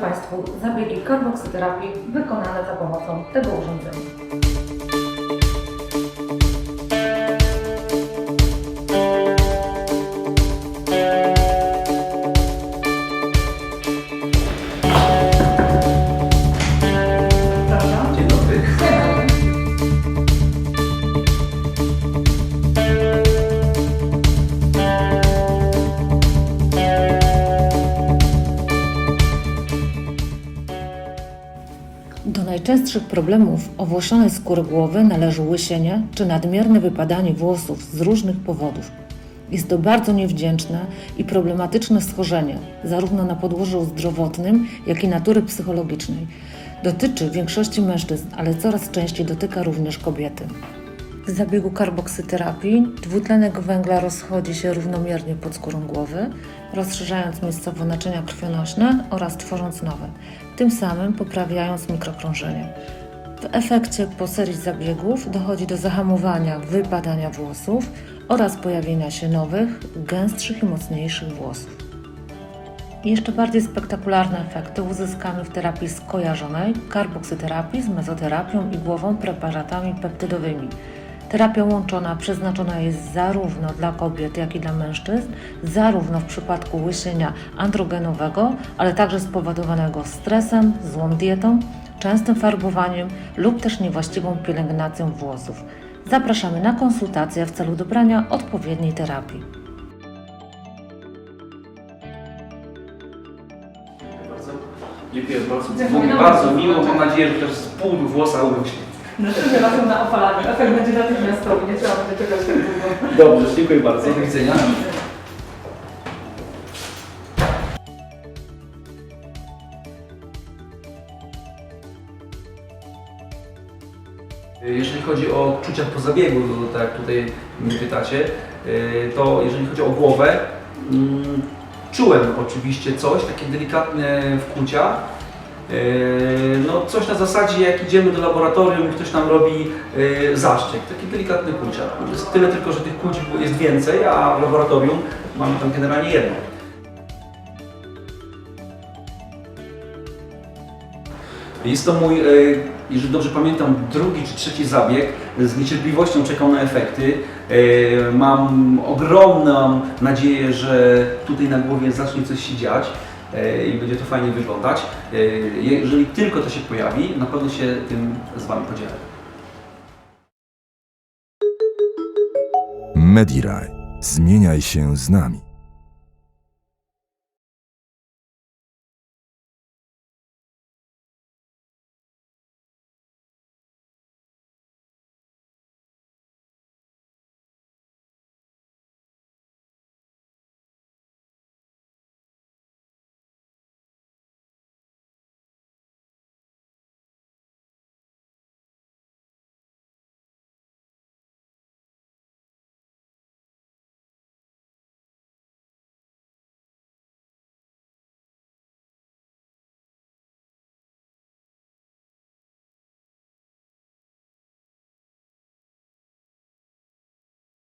Państwu zabiegi karboksyterapii wykonane za pomocą tego urządzenia. Najczęstszych problemów owłosionej skóry głowy należy łysienie czy nadmierne wypadanie włosów z różnych powodów. Jest to bardzo niewdzięczne i problematyczne schorzenie, zarówno na podłożu zdrowotnym, jak i natury psychologicznej. Dotyczy większości mężczyzn, ale coraz częściej dotyka również kobiety. W zabiegu karboksyterapii dwutlenek węgla rozchodzi się równomiernie pod skórą głowy, rozszerzając miejscowo naczynia krwionośne oraz tworząc nowe, tym samym poprawiając mikrokrążenie. W efekcie po serii zabiegów dochodzi do zahamowania wypadania włosów oraz pojawienia się nowych, gęstszych i mocniejszych włosów. Jeszcze bardziej spektakularne efekty uzyskamy w terapii skojarzonej, karboksyterapii z mezoterapią i głową preparatami peptydowymi. Terapia łączona przeznaczona jest zarówno dla kobiet, jak i dla mężczyzn, zarówno w przypadku łysienia androgenowego, ale także spowodowanego stresem, złą dietą, częstym farbowaniem lub też niewłaściwą pielęgnacją włosów. Zapraszamy na konsultację w celu dobrania odpowiedniej terapii. Dziękuję bardzo. Dziękuję. Bardzo miło. Mam nadzieję, że też z pół włosa urośnie. Następnym razem na opalaniu. Efekt będzie natychmiastowy, nie trzeba będzie czekać tak długo. Dobrze, dziękuję bardzo. Do widzenia. Jeżeli chodzi o odczucia po zabiegu, to tak jak tutaj mnie pytacie, y, to jeżeli chodzi o głowę, mm, czułem oczywiście coś, takie delikatne wkłucia. Y, No coś na zasadzie jak idziemy do laboratorium i ktoś nam robi y, zaszczek, takie delikatne kłucia. Jest tyle tylko, że tych kłuć jest więcej, a w laboratorium mamy tam generalnie jedno. Jest to mój, e, jeżeli dobrze pamiętam, drugi czy trzeci zabieg. Z niecierpliwością czekam na efekty. E, Mam ogromną nadzieję, że tutaj na głowie zacznie coś się dziać e, i będzie to fajnie wyglądać. E, Jeżeli tylko to się pojawi, na pewno się tym z Wami podzielę. Mediray. Zmieniaj się z nami.